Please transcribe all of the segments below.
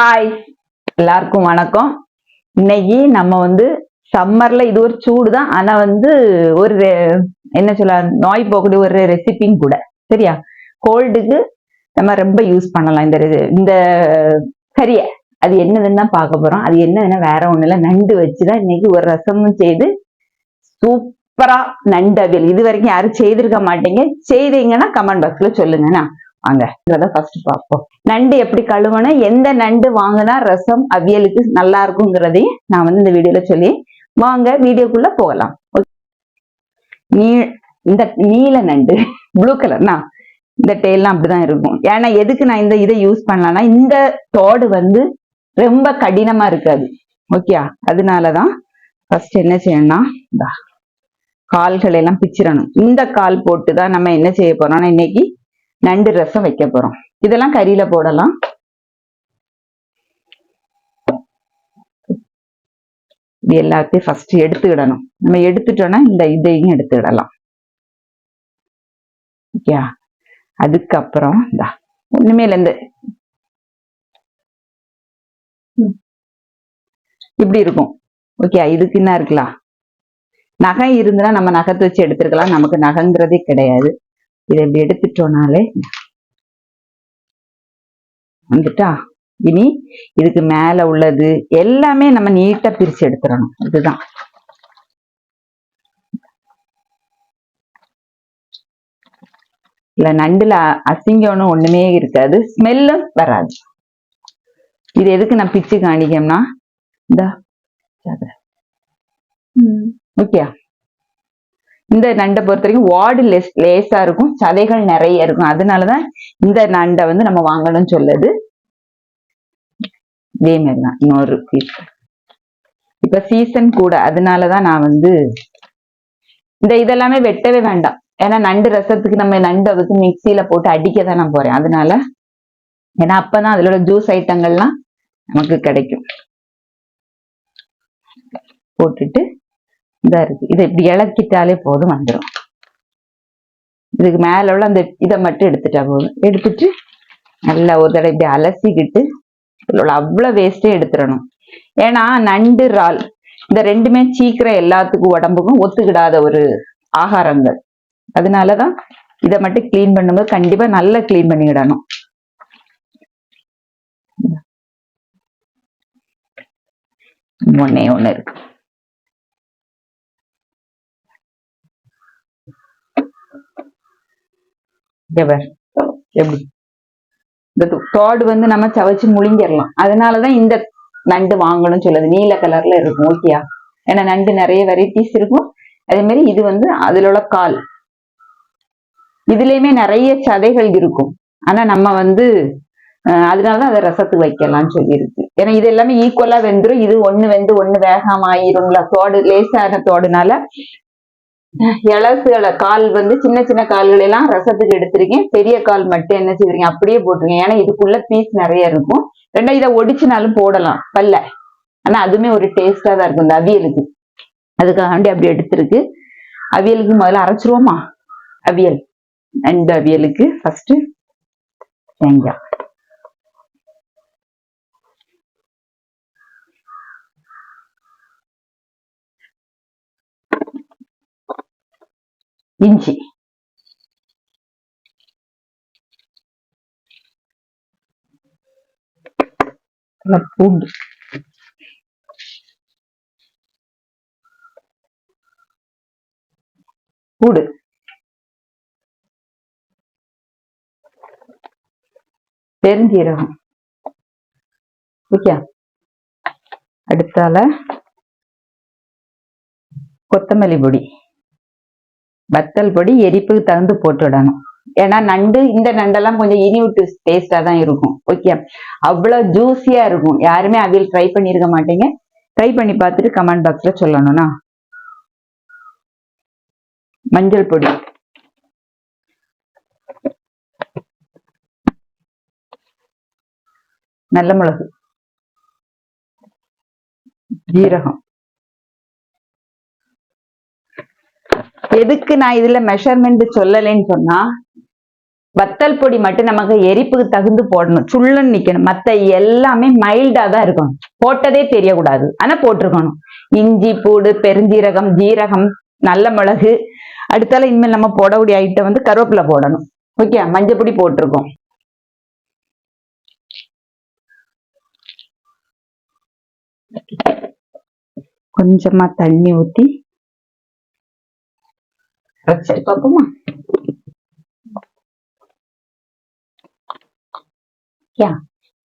Hi எல்லாருக்கும் வணக்கம். இன்னைக்கு நம்ம வந்து சம்மர்ல இது ஒரு சூடு தான் ஆனா வந்து ஒரு என்ன சொல்ல நோய் போகக்கூடிய ஒரு ரெசிபியும் கூட. சரியா? கோல்டுக்கு நம்ம ரொம்ப யூஸ் பண்ணலாம். இந்த இந்த கறியை. அது என்னதுன்னு தான் பார்க்க போறோம். அது என்னதுன்னா வேற ஒண்ணு இல்லை. நண்டு வச்சுதான் இன்னைக்கு ஒரு ரசமும் செய்து சூப்பரா நண்டு அவியல் இது வரைக்கும் யாரும் செய்திருக்க மாட்டீங்க. செய்தீங்கன்னா கமெண்ட் பாக்ஸ்ல சொல்லுங்கண்ணா. வாங்க. இதான் ஃபர்ஸ்ட் பார்ப்போம். நண்டு எப்படி கழுவணும் எந்த நண்டு வாங்கினா ரசம் அவியலுக்கு நல்லா இருக்குங்கிறதையும் நான் வந்து இந்த வீடியோல சொல்லி வாங்க வீடியோக்குள்ள போகலாம். நீ இந்த நீல நண்டு ப்ளூ கலர்னா இந்த டெய்லாம் அப்படிதான் இருக்கும். ஏன்னா எதுக்கு நான் இந்த இதை யூஸ் பண்ணலாம்னா இந்த தோடு வந்து ரொம்ப கடினமா இருக்காது. ஓகே அதனாலதான் ஃபர்ஸ்ட் என்ன செய்யணும்னா கால்களை எல்லாம் பிச்சிடணும். இந்த கால் போட்டு தான் நம்ம என்ன செய்ய போறோம்னா இன்னைக்கு நண்டு ரசம் வைக்க போறோம். இதெல்லாம் கறியில போடலாம். இது எல்லாத்தையும் ஃபர்ஸ்ட் எடுத்துக்கிடணும். நம்ம எடுத்துட்டோம்னா இந்த இதையும் எடுத்துக்கிடலாம். ஓகே அதுக்கப்புறம் இந்தா இந்த இப்படி இருக்கும். ஓகே இதுக்கு என்ன இருக்கலாம் நகை இருந்துன்னா நம்ம நகத்தை வச்சு எடுத்துருக்கலாம். நமக்கு நகைங்கிறதே கிடையாது. இதை இப்படி எடுத்துட்டோம்னாலே வந்துட்டா? இனி இதுக்கு மேல உள்ளது எல்லாமே நம்ம நீட்டா பிரிச்சு எடுத்துடணும். இதுதான். இல்ல நண்டுல அசிங்கம்னு ஒண்ணுமே இருக்காது. ஸ்மெல்லும் வராது. இது எதுக்கு நான் பிச்சு காணிக்கம்னா? இந்த ஓகே இந்த நண்டை பொறுத்த வரைக்கும் வார்டு லெஸ் லேசா இருக்கும். சதைகள் நிறைய இருக்கும். அதனாலதான் இந்த நண்டை வந்து நம்ம வாங்கணும்னு சொல்லுது. இதே மாதிரி தான் இன்னொரு பீஸ் இப்ப சீசன் கூட அதனாலதான் நான் வந்து இந்த இதெல்லாமே வெட்டவே வேண்டாம். ஏன்னா நண்டு ரசத்துக்கு நம்ம நண்டை வந்து மிக்சியில போட்டு அடிக்க தான் நான் போறேன். அதனால ஏன்னா அப்பதான் அதிலோட ஜூஸ் ஐட்டங்கள்லாம் நமக்கு கிடைக்கும். போட்டுட்டு இதா இருக்கு. இதை இப்படி இளக்கிட்டாலே போதும் வந்துடும் இதுக்கு மேல உள்ள அந்த இதை மட்டும் எடுத்துட்டா போதும். எடுத்துட்டு நல்லா ஒரு தடவை இப்படி அலசிக்கிட்டு இதுல உள்ள அவ்வளவு வேஸ்டே எடுத்துடணும். ஏன்னா நண்டு இறால் இந்த ரெண்டுமே சீக்கிரம் எல்லாத்துக்கும் உடம்புக்கும் ஒத்துக்கிடாத ஒரு ஆகாரங்கள். அதனாலதான் இதை மட்டும் க்ளீன் பண்ணும்போது கண்டிப்பா நல்லா க்ளீன் பண்ணிவிடணும் ஒன்னே ஒண்ணு இருக்கு. எப்படி? இந்த தோடு வந்து நம்ம சவைச்சு முழிஞ்சிடலாம் அதனாலதான் இந்த நண்டு வாங்கணும்னு சொல்லுது. நீல கலர்ல இருக்கும் ஓகேயா ஏன்னா நண்டு நிறைய வெரைட்டிஸ் இருக்கும். அதே மாதிரி இது வந்து அதுல உள்ள கால். இதுலயுமே நிறைய சதைகள் இருக்கும். ஆனா நம்ம வந்து அதனாலதான் அதை ரசத்துக்கு வைக்கலாம்னு சொல்லியிருக்கு. ஏன்னா இது எல்லாமே ஈக்குவலா வெந்துரும். இது ஒண்ணு வெந்து ஒண்ணு வேகாம ஆயிரும்ல தோடு லேசான தோடுனால இலசுகளை கால் வந்து சின்ன சின்ன கால்கள் எல்லாம் ரசத்துக்கு எடுத்திருக்கேன். பெரிய கால் மட்டும் என்ன செய்திருக்கேன் அப்படியே போட்டிருக்கேன் ஏன்னா இதுக்குள்ள பீஸ் நிறைய இருக்கும். ரெண்டா இதை ஒடிச்சுனாலும் போடலாம். பல்ல. ஆனா அதுவுமே ஒரு டேஸ்டா தான் இருக்கும். இந்த அவியலுக்கு. அதுக்காண்டி அப்படி எடுத்திருக்கு. அவியலுக்கு முதல்ல அரைச்சிருவோமா? அவியல். இந்த அவியலுக்கு ஃபர்ஸ்ட் தேங்காய். இஞ்சி. பூண்டு. பூடு பெருஞ்சீரகம். ஓகே அடுத்தால கொத்தமல்லி பொடி. வத்தல் பொடி எரிப்புக்கு தகுந்து போட்டுடணும் ஏன்னா நண்டு இந்த நண்டெல்லாம் கொஞ்சம் இனிவிட்டு டேஸ்டா தான் இருக்கும். ஓகே அவ்வளோ ஜூஸியா இருக்கும். யாருமே அவியல் ட்ரை பண்ணியிருக்க மாட்டீங்க. ட்ரை பண்ணி பார்த்துட்டு கமெண்ட் பாக்ஸ்ல சொல்லணும்னா? மஞ்சள் பொடி. நல்ல மிளகு. ஜீரகம். எதுக்கு நான் இதுல மெஷர்மெண்ட் சொல்லலைன்னு சொன்னா வத்தல் பொடி மட்டும் நமக்கு எரிப்புக்கு தகுந்து போடணும். சுள்ளுன்னு நிக்கணும். மத்த எல்லாமே மைல்டா தான் இருக்கணும். போட்டதே தெரியக்கூடாது. ஆனா போட்டிருக்கணும். இஞ்சி பூடு பெருஞ்சீரகம் ஜீரகம் நல்ல மிளகு. அடுத்தால இனிமேல் நம்ம போடக்கூடிய ஐட்டம் வந்து கருவேப்பிலை போடணும். ஓகே மஞ்சப்பொடி போட்டிருக்கோம். கொஞ்சமா தண்ணி ஊத்தி சரி பார்ப்போமா யா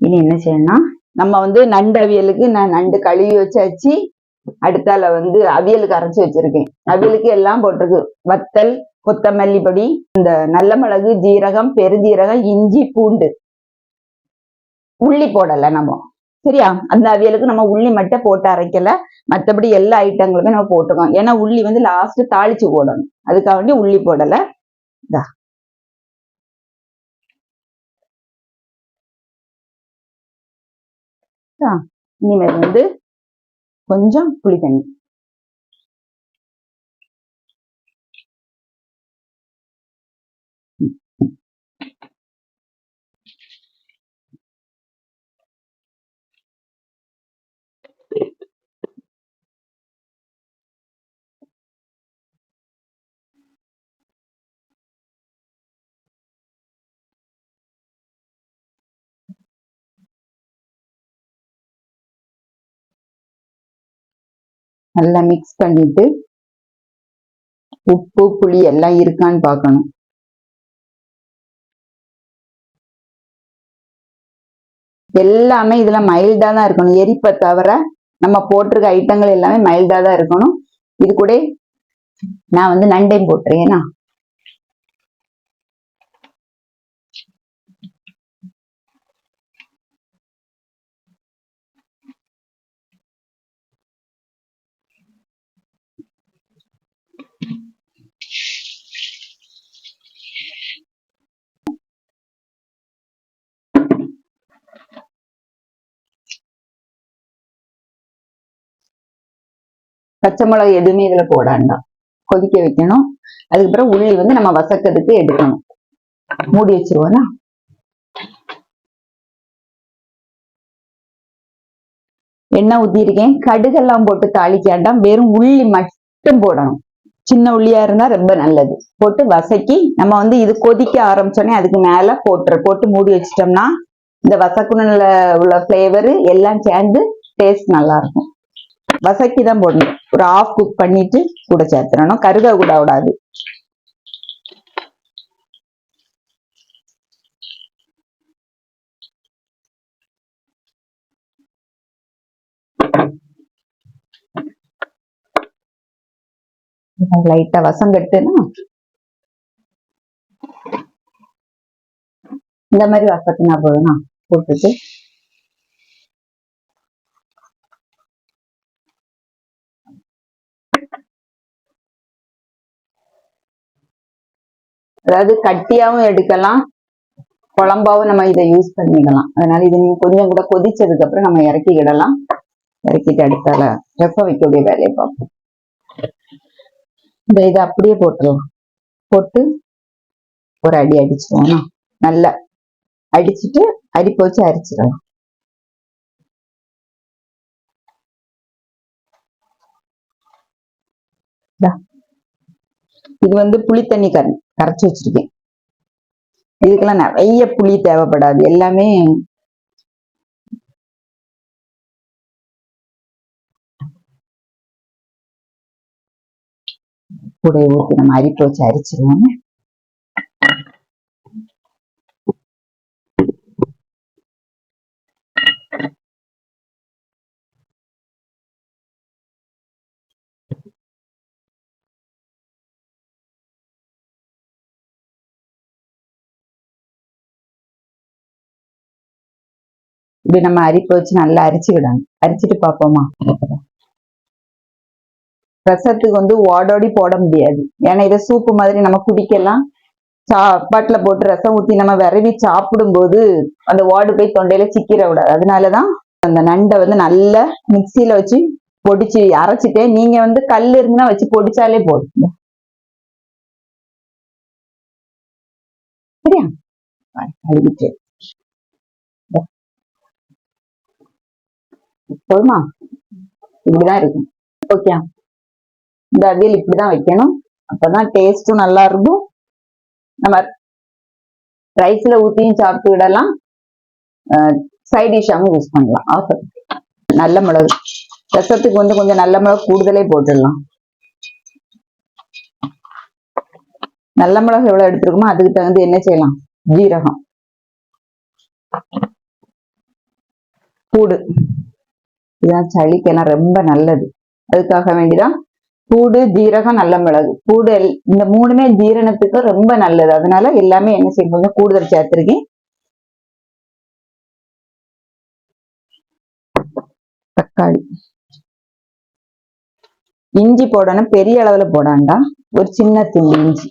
இனி என்ன செய்யணும்னா நம்ம வந்து நண்டு அவியலுக்கு நான் நண்டு கழுவி வச்சாச்சு அடுத்தால வந்து அவியலுக்கு அரைச்சு வச்சிருக்கேன் அவியலுக்கு எல்லாம் போட்டிருக்கு வத்தல் கொத்தமல்லி பொடி இந்த நல்ல மிளகு ஜீரகம் பெருஞ்சீரகம் இஞ்சி பூண்டு உள்ளி போடல நம்ம சரியா? அந்த அவியலுக்கு நம்ம உள்ளி மட்டும் போட்டு அரைக்கல. மற்றபடி எல்லா ஐட்டங்களுமே நம்ம போட்டுக்கோம் ஏன்னா உள்ளி வந்து லாஸ்ட் தாளிச்சு போடணும். அதுக்காக வேண்டி உள்ளி போடல. இதா இனிமேல் வந்து கொஞ்சம் புளி தண்ணி நல்லா மிக்ஸ் பண்ணிட்டு உப்பு புளி எல்லாம் இருக்கான்னு பார்க்கணும். எல்லாமே இதுல மைல்டா தான் இருக்கணும். எரிப்பை தவிர நம்ம போட்டிருக்க ஐட்டங்கள் எல்லாமே மைல்டா தான் இருக்கணும். இது கூட நான் வந்து நண்டையும் போட்டுறேன் பச்சை மிளகு எதுவுமே இதுல போடாண்டாம் கொதிக்க வைக்கணும். அதுக்கப்புறம் உள்ளி வந்து நம்ம வசக்கிறதுக்கு எடுக்கணும். மூடி வச்சிருவோம்னா எண்ணெய் ஊத்திருக்கேன் கடுகெல்லாம் போட்டு தாளிக்காண்டாம் வெறும் உள்ளி மட்டும் போடணும். சின்ன உள்ளியா இருந்தா ரொம்ப நல்லது. போட்டு வசக்கி நம்ம வந்து இது கொதிக்க ஆரம்பிச்சோடனே அதுக்கு மேல போட்டுரு போட்டு மூடி வச்சிட்டோம்னா இந்த வசக்குணுல உள்ள ஃப்ளேவரு எல்லாம் சேர்ந்து டேஸ்ட் நல்லா இருக்கும். வசக்கி தான் போடணும். ஒரு ஆஃப் குக் பண்ணிட்டு கூட சேர்த்துடணும் கருக கூட விடாது லைட்டா வசம் கட்டுனா இந்த மாதிரி வசத்துனா போதும்னா போட்டுட்டு அதாவது கட்டியாவும் எடுக்கலாம் குழம்பாவும் நம்ம இதை யூஸ் பண்ணிடலாம். அதனால இது நீங்க கொஞ்சம் கூட கொதிச்சதுக்கு அப்புறம் நம்ம இறக்கிக்கிடலாம் இறக்கிட்டு அடுத்தால ரெப்ப வைக்கக்கூடிய வேலையை பார்ப்போம். இந்த இதை அப்படியே போட்டுடலாம் போட்டு ஒரு அடி அடிச்சிருவோம்னா நல்லா அடிச்சிட்டு அரிப்பு வச்சு அரிச்சிடலாம். Yeah. இது வந்து புளி தண்ணி கர கரைச்சி வச்சிருக்கேன். இதுக்கெல்லாம் நிறைய புளி தேவைப்படாது. எல்லாமே கூட ஊற்றி நம்ம அரிப்பு வச்சு அரிச்சிருவோம் இப்படி நம்ம அரிப்பு வச்சு நல்லா அரிச்சுக்கிடணும் அரிச்சிட்டு பார்ப்போமா? ரசத்துக்கு வந்து ஓடோடி போட முடியாது. ஏன்னா இதை சூப்பு மாதிரி நம்ம குடிக்கலாம். சாப்பாட்டுல போட்டு ரசம் ஊத்தி நம்ம விரவி சாப்பிடும்போது அந்த ஓடு போய் தொண்டையில சிக்கிற விடாது. அதனாலதான் அந்த நண்டை வந்து நல்லா மிக்சியில வச்சு பொடிச்சு அரைச்சிட்டு நீங்க வந்து கல் இருந்துன்னா வச்சு பொடிச்சாலே போதும். சரியா? கழுவிட்டு. போதுமா இப்படிதான் இருக்கும் ஓகே இந்த அவியல் இப்படிதான் வைக்கணும். அப்பதான் டேஸ்டும் நல்லா இருக்கும். நம்ம ரைஸ்ல ஊத்தியும் சாப்பிட்டு விடலாம். சைட் டிஷ்ஷாகவும் யூஸ் பண்ணலாம். ஆஃபர் நல்ல மிளகு. ரசத்துக்கு வந்து கொஞ்சம் நல்ல மிளகு கூடுதலே போட்டுடலாம். நல்ல மிளகு எவ்வளவு எடுத்துருக்கோமோ அதுக்கு தகுந்து என்ன செய்யலாம்? ஜீரகம். கூடு. இதுதான் சளிக்கெல்லாம் ரொம்ப நல்லது. அதுக்காக வேண்டிதான் பூடு ஜீரகம் நல்ல மிளகு. பூடு இந்த மூணுமே ஜீரணத்துக்கு ரொம்ப நல்லது. அதனால எல்லாமே என்ன செய்யும் கொஞ்சம் கூடுதல் சேர்த்துருக்கேன். தக்காளி. இஞ்சி போடணும். பெரிய அளவுல போடாண்டா ஒரு சின்ன துண்டு இஞ்சி.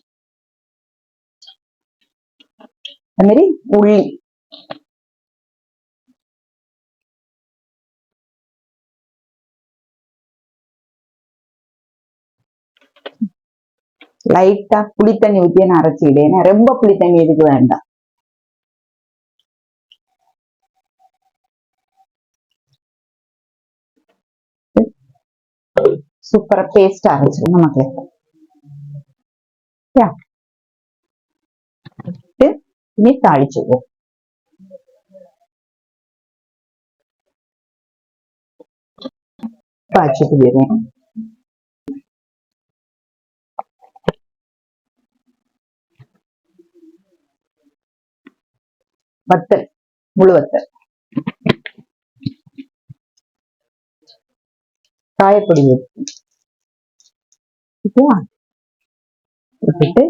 அது மாதிரி உள்ளி லைட்டா புளித்தண்ணி ஊற்றி நான் அரைச்சிக்கிட்டேன். ரொம்ப புளித்தண்ணி தண்ணி எதுக்கு வேண்டாம். சூப்பரா பேஸ்ட் அரைச்சிடும் நமக்கு இனி தாளிச்சுக்குவோம். காய்ச்சிட்டு போயிடுவேன் வத்தல் முழு வத்தல் காயப்பொடி ஓகேவா விட்டுட்டு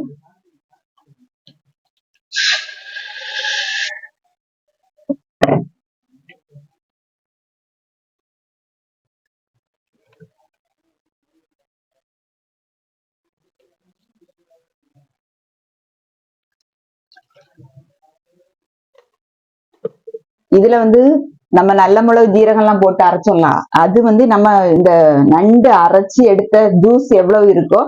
இதுல வந்து நம்ம நல்ல மிளகு ஜீரகம் எல்லாம் போட்டு அரைச்சோம்லாம் அது வந்து நம்ம இந்த நண்டு அரைச்சி எடுத்த ஜூஸ் எவ்வளவு இருக்கோ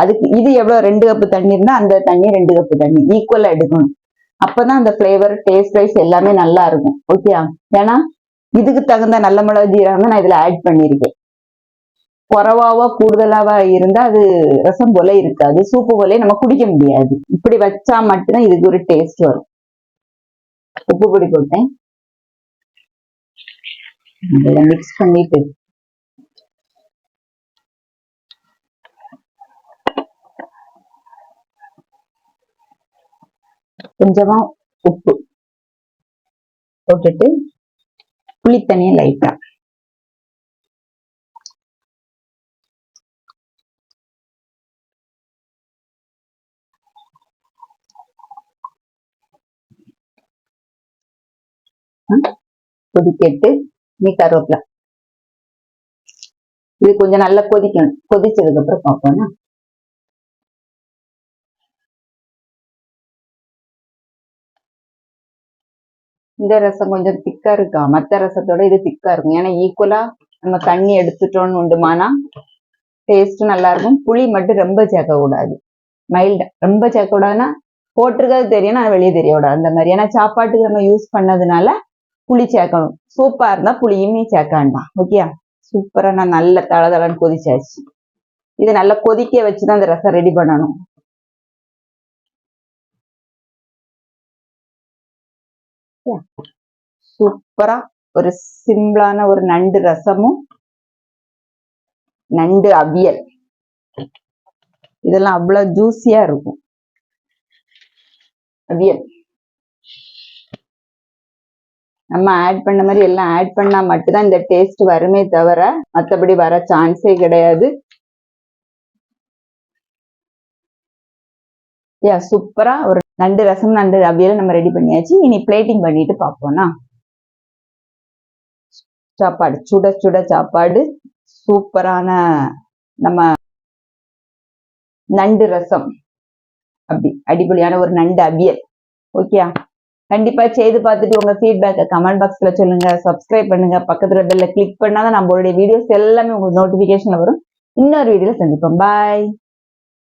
அதுக்கு இது எவ்வளவு ரெண்டு கப்பு தண்ணி இருந்தா அந்த தண்ணி ரெண்டு கப்பு தண்ணி ஈக்குவலா எடுக்கணும். அப்பதான் அந்த ஃபிளேவர் டேஸ்ட் வைஸ் எல்லாமே நல்லா இருக்கும். ஓகே ஏன்னா இதுக்கு தகுந்த நல்ல மிளகு ஜீரகம் தான் நான் இதுல ஆட் பண்ணியிருக்கேன். குறவாவோ கூடுதலாவா இருந்தா அது ரசம் போல இருக்காது. சூப்பு போல நம்ம குடிக்க முடியாது. இப்படி வச்சா மட்டும்தான் இதுக்கு ஒரு டேஸ்ட் வரும். உப்பு பொடி போட்டேன். அதில் மிக்ஸ் பண்ணிட்டு. கொஞ்சமா உப்பு போட்டுட்டு புளித்தண்ணியை லைட்டா கொதிக்கட்டு. நீ கருவேப்பிலை. இது கொஞ்சம் நல்லா கொதிக்கணும். கொதிச்சதுக்கு அப்புறம் பார்ப்போம்னா இந்த ரசம் கொஞ்சம் திக்கா இருக்கா? மத்த ரசத்தோட இது திக்கா இருக்கும். ஏன்னா ஈக்குவலா நம்ம தண்ணி எடுத்துட்டோம்னு உண்டுமானா டேஸ்ட் நல்லா இருக்கும். புளி மட்டும் ரொம்ப சேர்க்க கூடாது. மைல்டா ரொம்ப சேர்க்க கூடாதுன்னா போட்டிருக்கிறது தெரியும் ஆனா வெளியே தெரியக்கூடாது அந்த மாதிரி. ஏன்னா சாப்பாட்டுக்கு நம்ம யூஸ் பண்ணதுனால புளி சேர்க்கணும். சூப்பா இருந்தா புளியுமே சேர்க்க வேண்டாம் ஓகே சூப்பரா நான் நல்ல தளதளன்னு கொதிச்சாச்சு. இதை நல்லா கொதிக்க வச்சுதான் அந்த ரசம் ரெடி பண்ணணும். சூப்பரா ஒரு சிம்பிளான ஒரு நண்டு ரசமும் நண்டு அவியல். இதெல்லாம் அவ்வளவு ஜூசியா இருக்கும். அவியல். நம்ம ஆட் பண்ண மாதிரி எல்லாம் ஆட் பண்ணா மட்டும்தான் இந்த டேஸ்ட் வருமே தவிர மத்தபடி வர சான்ஸே கிடையாது. யா சூப்பரா ஒரு நண்டு ரசம் நண்டு அவியல் நம்ம ரெடி பண்ணியாச்சு. இனி பிளேட்டிங் பண்ணிட்டு பார்ப்போம்னா. சாப்பாடு சுட சுட சாப்பாடு. சூப்பரான நம்ம நண்டு ரசம். அப்படி அடிப்பொலியான ஒரு நண்டு அவியல். ஓகேயா? கண்டிப்பா செய்து பார்த்துட்டு உங்க ஃபீட்பேக்கை கமெண்ட் பாக்ஸ்ல சொல்லுங்க. சப்ஸ்கிரைப் பண்ணுங்க. பக்கத்துல பெல்ல கிளிக் பண்ணாதான் நம்மளுடைய வீடியோஸ் எல்லாமே உங்களுக்கு நோட்டிஃபிகேஷனில் வரும். இன்னொரு வீடியோவில் சந்திப்போம். பாய்